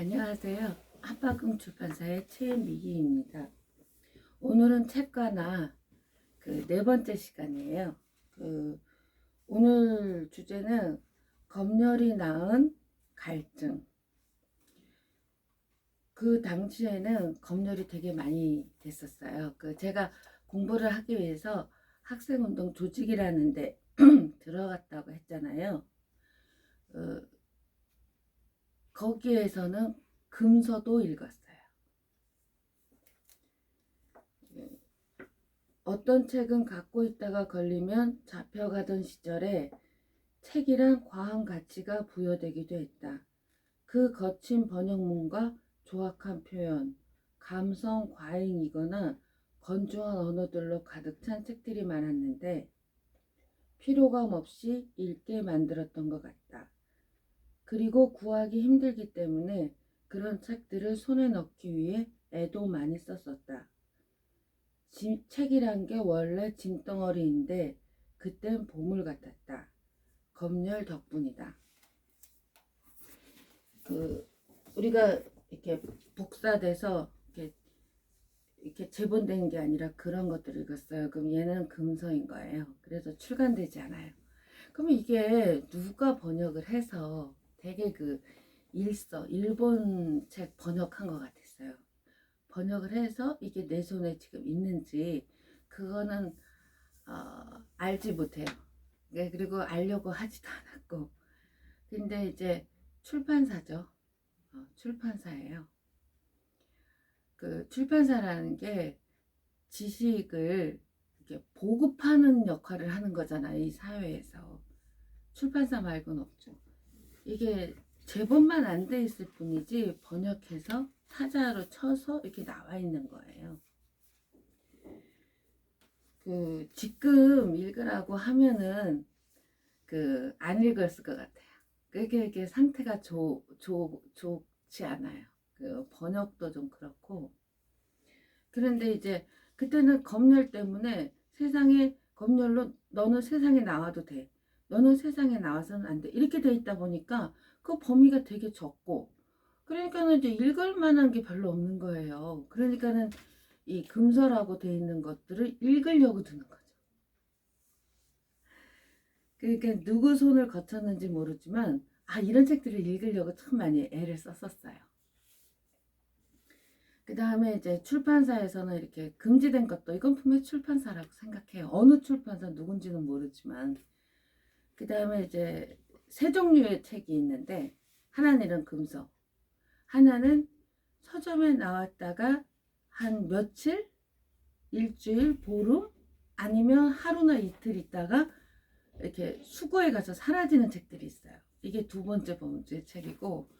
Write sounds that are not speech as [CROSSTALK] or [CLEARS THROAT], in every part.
안녕하세요. 한박금 출판사의 최미희입니다. 오늘은 책과나 그 네 번째 시간이에요. 그 오늘 주제는 검열이 낳은 갈증. 그 당시에는 검열이 되게 많이 됐었어요. 그 제가 공부를 하기 위해서 학생운동 조직이라는 데 [CLEARS THROAT] 들어갔다고 했잖아요. 어, 거기에서는 금서도 읽었어요. 예. 어떤 책은 갖고 있다가 걸리면 잡혀가던 시절에 책이란 과한 가치가 부여되기도 했다. 그 거친 번역문과 조악한 표현, 감성 과잉이거나 건조한 언어들로 가득 찬 책들이 많았는데 피로감 없이 읽게 만들었던 것 같다. 그리고 구하기 힘들기 때문에 그런 책들을 손에 넣기 위해 애도 많이 썼었다. 지- 책이란 게 원래 짐덩어리인데 그땐 보물 같았다. 검열 덕분이다. 그 우리가 이렇게 복사돼서 이렇게 이렇게 재본된 게 아니라 그런 것들을 읽었어요. 그럼 얘는 금서인 거예요. 그래서 출간되지 않아요. 그러면 이게 누가 번역을 해서 되게 그 일서 일본 책 번역한 것 같았어요. 번역을 해서 이게 내 손에 지금 있는지 그거는 어, 알지 못해요. 네, 그리고 알려고 하지도 않았고. 근데 이제 출판사죠. 어, 출판사예요. 그 출판사라는 게 지식을 이렇게 보급하는 역할을 하는 거잖아요. 이 사회에서. 출판사 말고는 없죠. 이게 제본만 안 돼 있을 뿐이지 번역해서 타자로 쳐서 이렇게 나와 있는 거예요. 그 지금 읽으라고 하면은 그 안 읽었을 것 같아요. 그게 이게 상태가 좋, 좋, 좋지 않아요. 그 번역도 좀 그렇고. 그런데 이제 그때는 검열 때문에 세상에 검열로 너는 세상에 나와도 돼. 너는 세상에 나와서는 안 돼. 이렇게 돼 있다 보니까 그 범위가 되게 적고 그러니까는 이제 읽을 만한 게 별로 없는 거예요. 그러니까는 이 금서라고 돼 있는 것들을 읽으려고 드는 거죠. 그러니까 누구 손을 거쳤는지 모르지만 아 이런 책들을 읽으려고 참 많이 애를 썼었어요. 그 다음에 이제 출판사에서는 이렇게 금지된 것도 이건 분명히 출판사라고 생각해요. 어느 출판사 누군지는 모르지만 그 다음에 이제 세 종류의 책이 있는데 하나는 금서, 하나는 서점에 나왔다가 한 며칠, 일주일, 보름 아니면 하루나 이틀 있다가 이렇게 수거해 가서 사라지는 책들이 있어요. 이게 두 번째 번째 책이고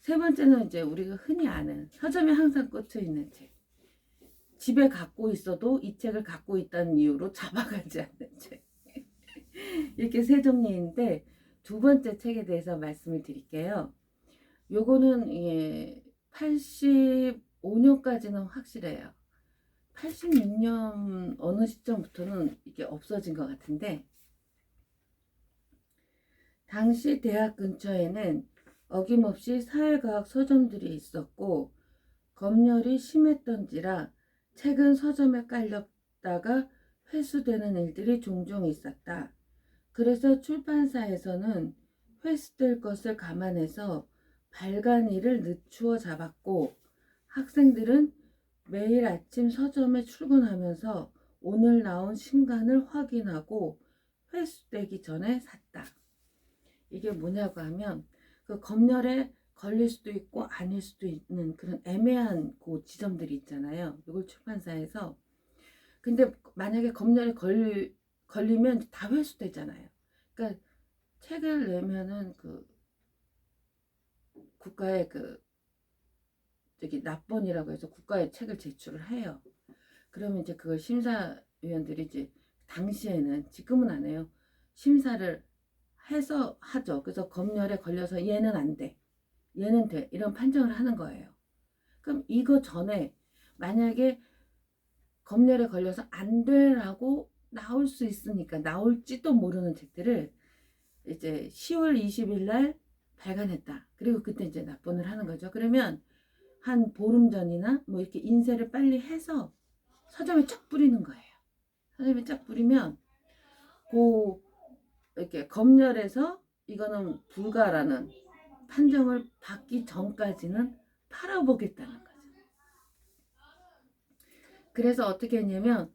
세 번째는 이제 우리가 흔히 아는 서점에 항상 꽂혀 있는 책. 집에 갖고 있어도 이 책을 갖고 있다는 이유로 [LAUGHS] 잡아가지 않는 책. [LAUGHS] 이렇게 세 종류인데 두 번째 책에 대해서 말씀을 드릴게요. 요거는 예, 85년까지는 확실해요. 86년 어느 시점부터는 이게 없어진 것 같은데 당시 대학 근처에는 어김없이 사회과학 서점들이 있었고 검열이 심했던지라 책은 서점에 깔렸다가 회수되는 일들이 종종 있었다. 그래서 출판사에서는 회수될 것을 감안해서 발간일을 늦추어 잡았고 학생들은 매일 아침 서점에 출근하면서 오늘 나온 신간을 확인하고 회수되기 전에 샀다. 이게 뭐냐고 하면 그 검열에 걸릴 수도 있고 아닐 수도 있는 그런 애매한 그 지점들이 있잖아요. 이걸 출판사에서 근데 만약에 검열에 걸, 걸리면 다 회수되잖아요. 그러니까 책을 내면은 그 국가의 그 저기 납본이라고 해서 국가에 책을 제출을 해요. 그러면 이제 그걸 심사위원들이 이제 당시에는 지금은 안 해요. 심사를 해서 하죠. 그래서 검열에 걸려서 얘는 안 돼. 얘는 돼. 이런 판정을 하는 거예요. 그럼 이거 전에 만약에 검열에 걸려서 안 되라고 나올 수 있으니까 나올지도 모르는 책들을 이제 10월 20일 날 발간했다. 그리고 그때 이제 납본을 하는 거죠. 그러면 한 보름 전이나 뭐 이렇게 인쇄를 빨리 해서 서점에 쫙 뿌리는 거예요. 서점에 쫙 뿌리면 그 이렇게 검열해서 이거는 불가라는 판정을 받기 전까지는 팔아보겠다는 거죠. 그래서 어떻게 했냐면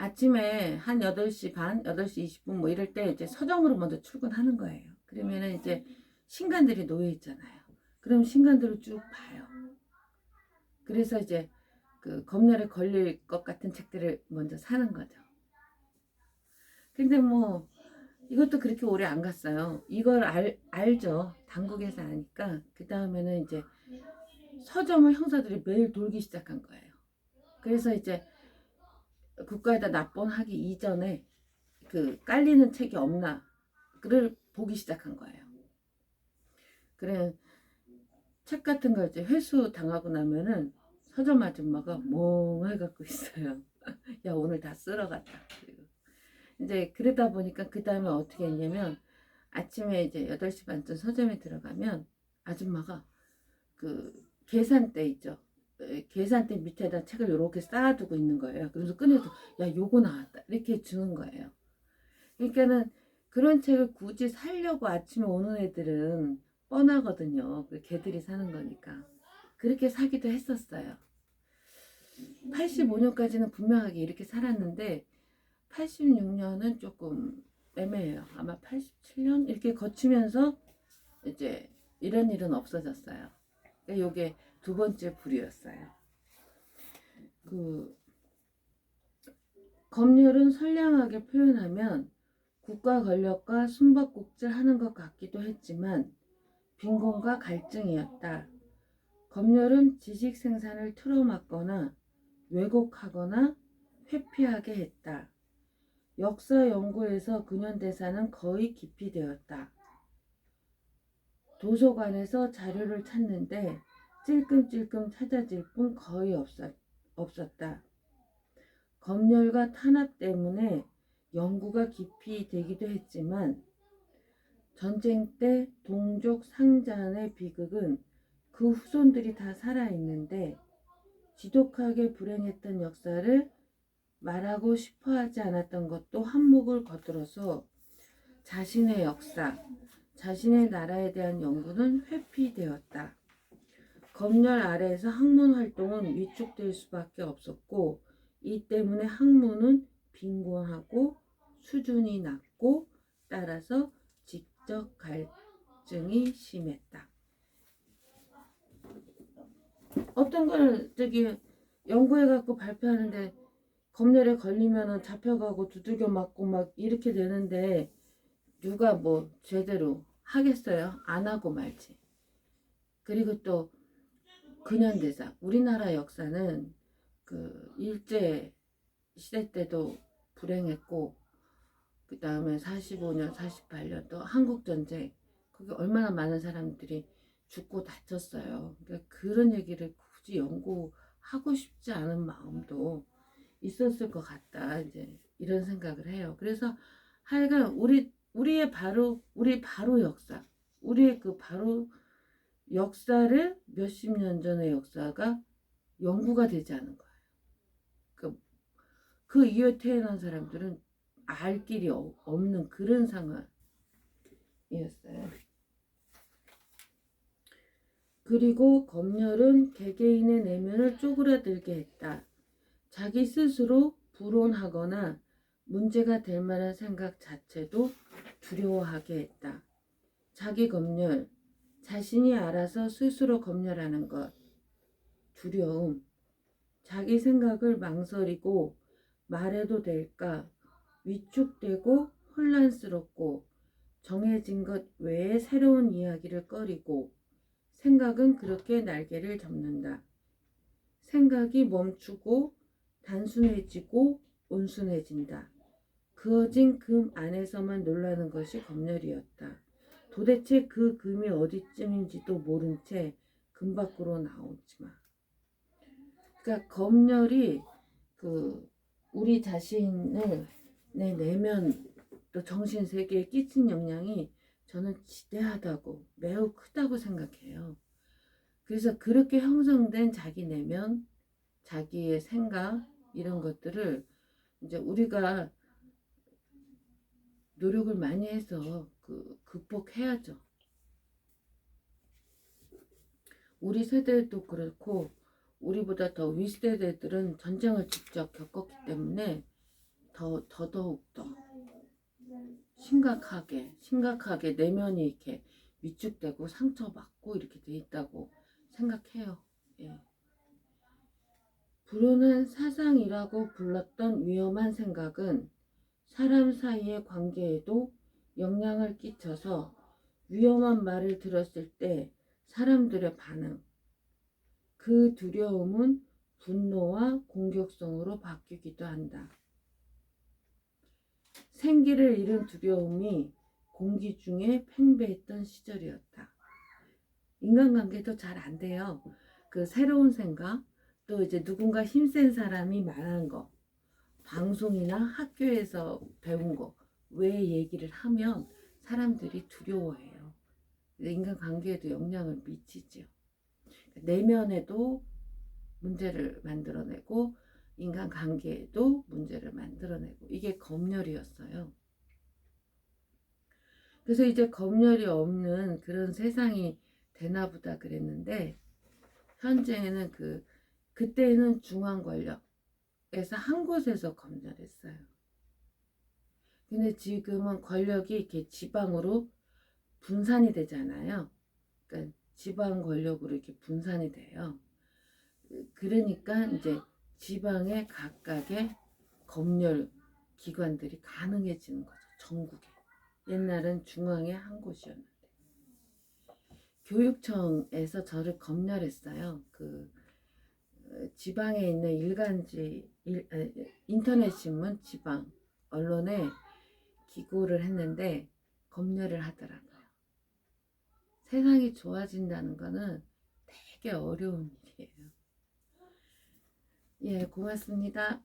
아침에 한 8시 반, 8시 20분 뭐 이럴 때 이제 서점으로 먼저 출근하는 거예요. 그러면은 이제 신간들이 놓여 있잖아요. 그럼 신간들을 쭉 봐요. 그래서 이제 그 검열에 걸릴 것 같은 책들을 먼저 사는 거죠. 근데 뭐 이것도 그렇게 오래 안 갔어요. 이걸 알, 알죠. 당국에서 아니까 그 다음에는 이제 서점을 형사들이 매일 돌기 시작한 거예요. 그래서 이제 국가에다 납본하기 이전에 그 깔리는 책이 없나를 보기 시작한 거예요. 그래 책 같은 걸 이제 회수 당하고 나면은 서점 아줌마가 멍해 갖고 있어요. [LAUGHS] 야 오늘 다 쓸어갔다. 이제 그러다 보니까 그 다음에 어떻게 했냐면 아침에 이제 8시 반쯤 서점에 들어가면 아줌마가 그 계산대 있죠. 에, 계산대 밑에다 책을 이렇게 쌓아두고 있는 거예요. 그래서 꺼내서 야 요거 나왔다 이렇게 주는 거예요. 그러니까는 그런 책을 굳이 살려고 아침에 오는 애들은 뻔하거든요. 그 걔들이 사는 거니까 그렇게 사기도 했었어요. 85년까지는 분명하게 이렇게 살았는데 86년은 조금 애매해요. 아마 87년 이렇게 거치면서 이제 이런 일은 없어졌어요. 그러니까 요게 두 번째 불이었어요. 그 검열은 선량하게 표현하면 국가 권력과 숨바꼭질 하는 것 같기도 했지만 빈곤과 갈증이었다. 검열은 지식 생산을 틀어막거나 왜곡하거나 회피하게 했다. 역사 연구에서 근현대사는 거의 기피되었다. 도서관에서 자료를 찾는데 찔끔찔끔 찾아질 뿐 거의 없었, 없었다. 검열과 탄압 때문에 연구가 깊이 되기도 했지만 전쟁 때 동족 상잔의 비극은 그 후손들이 다 살아있는데 지독하게 불행했던 역사를 말하고 싶어 하지 않았던 것도 한몫을 거들어서 자신의 역사, 자신의 나라에 대한 연구는 회피되었다. 검열 아래에서 학문 활동은 위축될 수밖에 없었고 이 때문에 학문은 빈곤하고 수준이 낮고 따라서 지적 갈증이 심했다. 어떤 걸 저기 연구해 갖고 발표하는데 검열에 걸리면은 잡혀가고 두들겨 맞고 막 이렇게 되는데 누가 뭐 제대로 하겠어요? 안 하고 말지. 그리고 또 근현대사 우리나라 역사는 그 일제 시대 때도 불행했고 그 다음에 45년 48년 또 한국전쟁 거기 얼마나 많은 사람들이 죽고 다쳤어요. 그러니까 그런 얘기를 굳이 연구하고 싶지 않은 마음도 있었을 것 같다. 이제 이런 생각을 해요. 그래서 하여간 우리 우리의 바로 우리 바로 역사, 우리의 그 바로 역사를 몇십 년 전의 역사가 연구가 되지 않은 거예요. 그, 그 이후에 태어난 사람들은 알 길이 어- 없는 그런 상황이었어요. 그리고 검열은 개개인의 내면을 쪼그라들게 했다. 자기 스스로 불온하거나 문제가 될 만한 생각 자체도 두려워하게 했다. 자기 검열, 자신이 알아서 스스로 검열하는 것, 두려움, 자기 생각을 망설이고 말해도 될까, 위축되고 혼란스럽고 정해진 것 외에 새로운 이야기를 꺼리고 생각은 그렇게 날개를 접는다. 생각이 멈추고 단순해지고 온순해진다. 그어진 금 안에서만 놀라는 것이 검열이었다. 도대체 그 금이 어디쯤인지도 모른 채 금 밖으로 나오지 마. 그러니까 검열이 그 우리 자신을 내 내면 또 정신 세계에 끼친 영향이 저는 지대하다고 매우 크다고 생각해요. 그래서 그렇게 형성된 자기 내면, 자기의 생각 이런 것들을 이제 우리가 노력을 많이 해서 그 극복해야죠. 우리 세대도 그렇고 우리보다 더 윗세대들은 전쟁을 직접 겪었기 때문에 더 더더욱 더 심각하게 심각하게 내면이 이렇게 위축되고 상처받고 이렇게 돼 있다고 생각해요. 예. 불운한 사상이라고 불렀던 위험한 생각은 사람 사이의 관계에도 영향을 끼쳐서 위험한 말을 들었을 때 사람들의 반응, 그 두려움은 분노와 공격성으로 바뀌기도 한다. 생기를 잃은 두려움이 공기 중에 팽배했던 시절이었다. 인간관계도 잘 안 돼요. 그 새로운 생각, 또 이제 누군가 힘센 사람이 말하는 거, 방송이나 학교에서 배운 거, 왜 얘기를 하면 사람들이 두려워해요. 인간관계에도 영향을 미치죠. 내면에도 문제를 만들어내고 인간관계에도 문제를 만들어내고 이게 검열이었어요. 그래서 이제 검열이 없는 그런 세상이 되나 보다 그랬는데 현재는 그 그때는 중앙 권력에서 한 곳에서 검열했어요. 근데 지금은 권력이 이렇게 지방으로 분산이 되잖아요. 그러니까 지방 권력으로 이렇게 분산이 돼요. 그러니까 이제 지방의 각각의 검열 기관들이 가능해지는 거죠. 전국에. 옛날은 중앙에 한 곳이었는데. 교육청에서 저를 검열했어요. 그 어, 지방에 있는 일간지 인터넷 신문 지방 언론에 기고를 했는데 검열을 하더라고요. 세상이 좋아진다는 거는 되게 어려운 일이에요. 예, 고맙습니다.